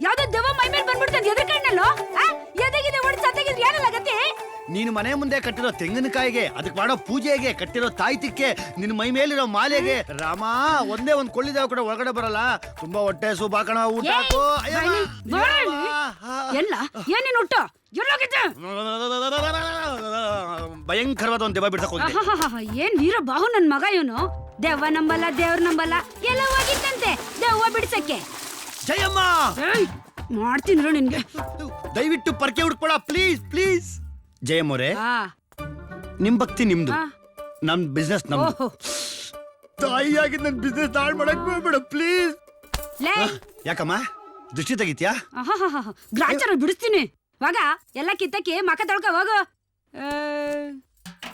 ಯಾವ್ದೋ ದೆವ್ವ ಮೈ ಮೇಲೆ ಬಂದ್ಬಿಡ್ತು ಅಂತ ಎದ್ರ ಕಣ್ಣಲ್ಲೋ ಎದಗಿದೆ ಸತ್ತಾಗಿದ್ರೆ ಏನಲ್ಲ ಗತಿ ನೀನು ಮನೆ ಮುಂದೆ ಕಟ್ಟಿರೋ ತೆಂಗಿನಕಾಯಿಗೆ ಅದಕ್ಕೆ ಮಾಡೋ ಪೂಜೆಗೆ ಕಟ್ಟಿರೋ ತಾಯ್ತಿಕ್ಕೆ ನಿನ್ನ ಮೈ ಮೇಲಿರೋ ಮಾಲೆಗೆ ರಾಮ ಒಂದೇ ಒಂದ್ ಕೊಳ್ಳಿದಾವ ಕೂಡ ಒಳಗಡೆ ಬರಲ್ಲ ತುಂಬಾ ಹೊಟ್ಟೆ ಸುಬಾಕಣ ಊಟ ಹಾಕು. ಎಲ್ಲ ಏನೇನು ಹುಟ್ಟು ಎಲ್ಲೋಗಿದ್ದೆ ಭಯಂಕರವಾದ ಒಂದು ದೆವ್ವ ಬಿಡ್ಸಕ್ ಹೋಗಿದೆ ಆಹಾಹಾಹಾ, ಏನ್ ವೀರ ಬಾಹು ನನ್ ಮಗ ಇವನು? ದೆವ್ವ ನಂಬಲ್ಲ ದೇವ್ರ ನಂಬಲ್ಲ ಎಲ್ಲ ಹೋಗಿತ್ತಂತೆ ದೆವ್ವ ಬಿಡ್ಸಕ್ಕೆ. ಜಯಮ್ಮ! ಏಯ್, ಮಾಡ್ತೀನಿರು ನಿನ್ಗೆ. ದಯವಿಟ್ಟು ಪರ್ಕೆ ಹುಡ್ಕೊಳ ಪ್ಲೀಸ್ ಪ್ಲೀಸ್ ಜಯಮ್ಮವ್ರೆ ಆ, ನಿಮ್ ಭಕ್ತಿ ನಿಮ್ದು. ಆ, ನಮ್ ಬಿಸ್ನೆಸ್ ನಮ್ದು. ಓಹೋ. ತಾಯಿಯಾಗಿ ನನ್ ಬಿಸ್ನೆಸ್ ಹಾಳು ಮಾಡಕ್ ಬೇಡ ಪ್ಲೀಸ್ ಲೇ. ಯಾಕಮ್ಮ? ದೃಷ್ಟಿ ತೆಗಿತ್ಯಾ? ಆಹಾಹಾಹಾ, ಗ್ರಾಚಾರ ಬಿಡಿಸ್ತೀನಿ. ವಾಗ ಎಲ್ಲ ಕಿತ್ತಕ್ಕೆ ಮಕ ತೊಳ್ಕ ಹೋಗು. ಆ,